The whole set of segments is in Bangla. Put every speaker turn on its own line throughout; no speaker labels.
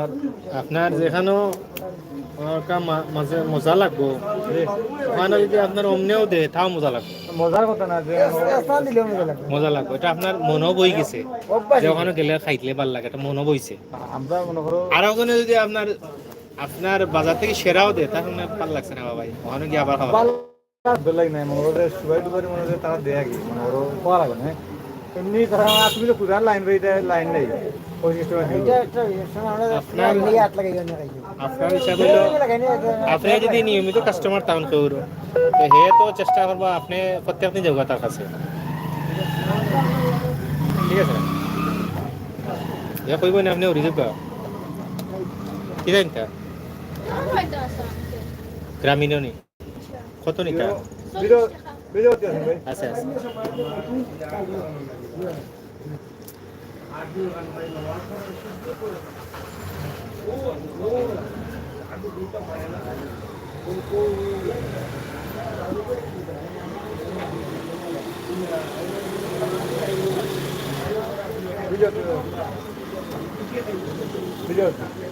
আর আপনার যেখানেও মাঝে মজা লাগবো। ওখানে যদি আপনার অমনেও দে তাও মজা লাগবে।
মজার কথা না যে
মজা লাগবে। এটা আপনার মনও বই গেছে। যে ওখানে গেলে খাইলে ভালো লাগে এটা মনও বইছে।
আমরা মনে করো
আর ওখানে যদি আপনার আপনার বাজার থেকে সেরাও দে তাহলে ভালো লাগছে না বাবাই ওখানে গিয়ে আবার খাওয়া।
বেলাই নাই মনে করো সুবাই মনে করো তারা দেয় কি মনে করো কোয়া লাগে না। এমনি তারা তুমি তো কুদার লাইন রইতে লাইন নেই।
আপনি যদি নিয়মিত কাস্টমার তাহলে কেউ তো হে তো চেষ্টা করব আপনি প্রত্যেকদিন যাব তার কাছে। ঠিক আছে? ইয়া কইব না আপনি অভিযোগ কি জানেন তা? গ্রামীণ কত নিকা
ভিডিও ভিডিও হচ্ছে ভাই
আছে আছে
ভিডিও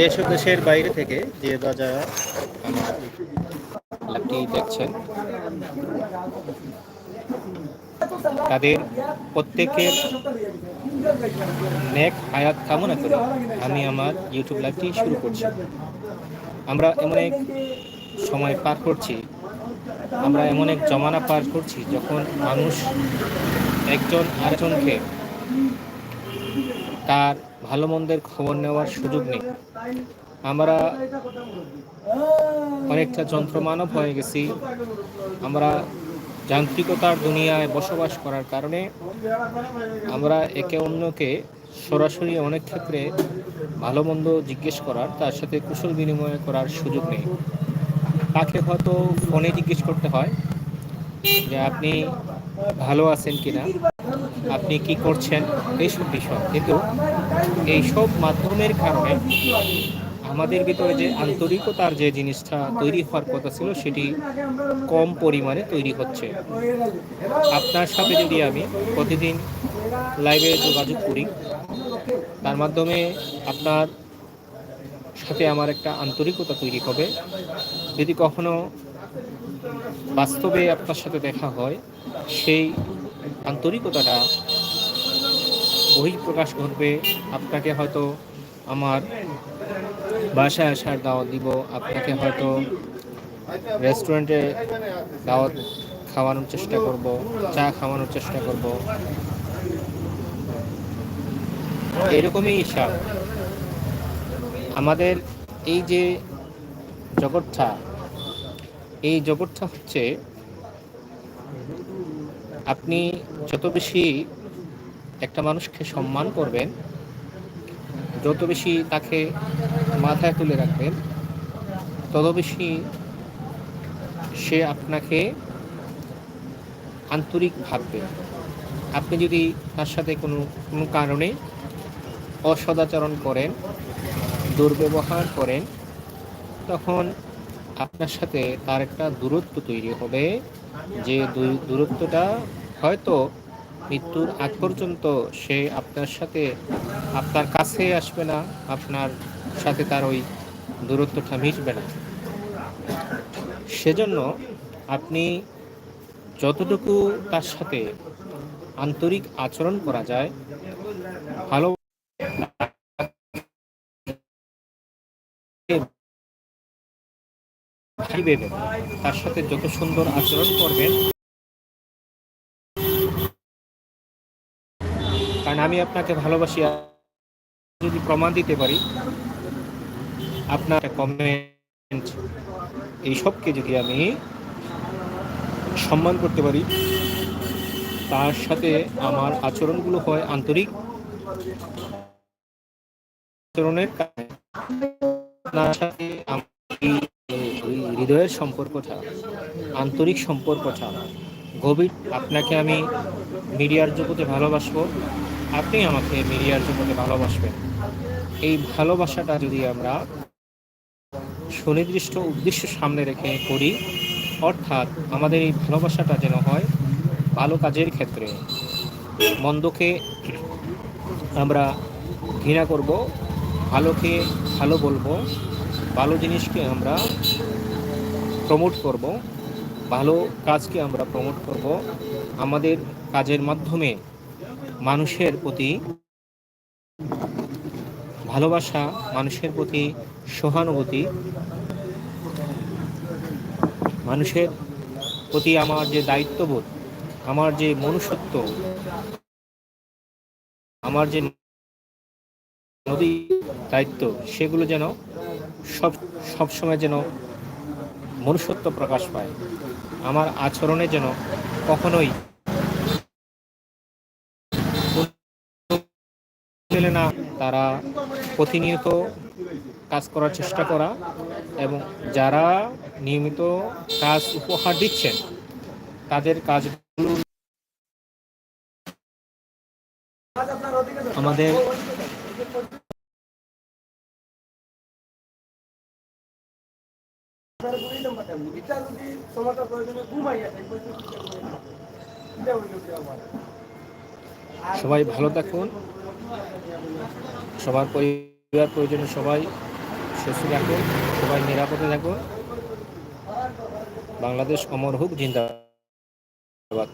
দেশ ও দেশের বাইরে থেকে যে রাজা আমার লাইভটি দেখছেন, তাদের প্রত্যেকের নেক হায়াত কামনা করে আমি আমার ইউটিউব লাইভটি শুরু করছি। আমরা এমন এক সময় পার করছি, আমরা এমন এক জমানা পার করছি যখন মানুষ একজন আরেকজনকে তার ভালো মন্দের খবর নেওয়ার সুযোগ নেই। আমরা অনেকটা যন্ত্রমানব হয়ে গেছি। আমরা যান্ত্রিকতার দুনিয়ায় বসবাস করার কারণে আমরা একে অন্যকে সরাসরি অনেক ক্ষেত্রে ভালো মন্দ জিজ্ঞেস করার, তার সাথে কুশল বিনিময় করার সুযোগ নেই। তাকে হয়তো ফোনে জিজ্ঞেস করতে হয় যে, আপনি ভালো আছেন কিনা? আপনি কি করছেন? এইসব বিষয়। কিন্তু এইসব মাধ্যমের কারণে আমাদের ভিতরে যে আন্তরিকতার যে জিনিসটা তৈরি হওয়ার কথা ছিল, সেটি কম পরিমাণে তৈরি হচ্ছে। আপনার সাথে যদি আমি প্রতিদিন লাইভে যোগাযোগ করি, তার মাধ্যমে আপনার সাথে আমার একটা আন্তরিকতা তৈরি হবে। যদি কখনো বাস্তবে আপনার সাথে দেখা হয়, সেই আন্তরিকতাটা বহিঃপ্রকাশ ঘটবে আপনাকে হয়তো আমার বাসায় আসার দাওয়াত দিব। আপনাকে হয়তো রেস্টুরেন্টে দাওয়াত খাওয়ানোর চেষ্টা করব, চা খাওয়ানোর চেষ্টা করব। এরকমই হিসাব আমাদের এই যে জগৎটা, এই জগৎটা হচ্ছে আপনি যত বেশি একটা মানুষকে সম্মান করবেন, যত বেশি তাকে মাথায় তুলে রাখবেন, তত বেশি সে আপনাকে আন্তরিক ভাববে। আপনি যদি তার সাথে কোনো কোনো কারণে অসদাচরণ করেন, দুর্ব্যবহার করেন, তখন আপনার সাথে তার একটা দূরত্ব তৈরি হবে, যে দূরত্বটা হয়তো মৃত্যুর আগ পর্যন্ত সে আপনার সাথে, আপনার কাছে আসবে না, আপনার সাথে তার ওই দূরত্বটা মিটবে না। সেজন্য আপনি যতটুকু তার সাথে আন্তরিক আচরণ করা যায়, ভালো ভাইবে তার সাথে যত সুন্দর আচরণ করবেন কারণ আমি আপনাকে ভালোবাসি যদি প্রমাণ দিতে পারি, আপনার কমেন্ট এই সবকে যদি আমি সম্মান করতে পারি, তার সাথে আমার আচরণগুলো হয় আন্তরিক আচরণের কারণে ওই হৃদয়ের সম্পর্কটা, আন্তরিক সম্পর্কটা, গভীর। আপনাকে আমি মিডিয়ার জগতে ভালোবাসবো, আপনি আমাকে মিডিয়ার জগতে ভালোবাসবেন। এই ভালোবাসাটা যদি আমরা সুনির্দিষ্ট উদ্দেশ্য সামনে রেখে করি, অর্থাৎ আমাদের এই ভালোবাসাটা যেন হয় ভালো কাজের ক্ষেত্রে, মন্দকে আমরা ঘৃণা করব, ভালোকে ভালো বলব ভালো জিনিসকে আমরা প্রমোট করব, ভালো কাজকে আমরা প্রমোট করব, আমাদের কাজের মাধ্যমে মানুষের প্রতি ভালোবাসা, মানুষের প্রতি সহানুভূতি, মানুষের প্রতি আমার যে দায়িত্ববোধ, আমার যে মনুষ্যত্ব, আমার যে নদী দায়িত্ব, সেগুলো যেন সব সবসময় যেন মনুষ্যত্ব প্রকাশ পায়। আমার আচরণে যেন কখনোই না। তারা প্রতিনিয়ত কাজ করার চেষ্টা করা এবং যারা নিয়মিত কাজ উপহার দিচ্ছেন, তাদের কাজগুলো আমাদের সবাই ভালো থাকুন। সবার পরিবার প্রয়োজনে সবাই সুস্থ থাকুন, সবাই নিরাপদে থাকুন। বাংলাদেশ অমর হোক, জিন্দাবাদ।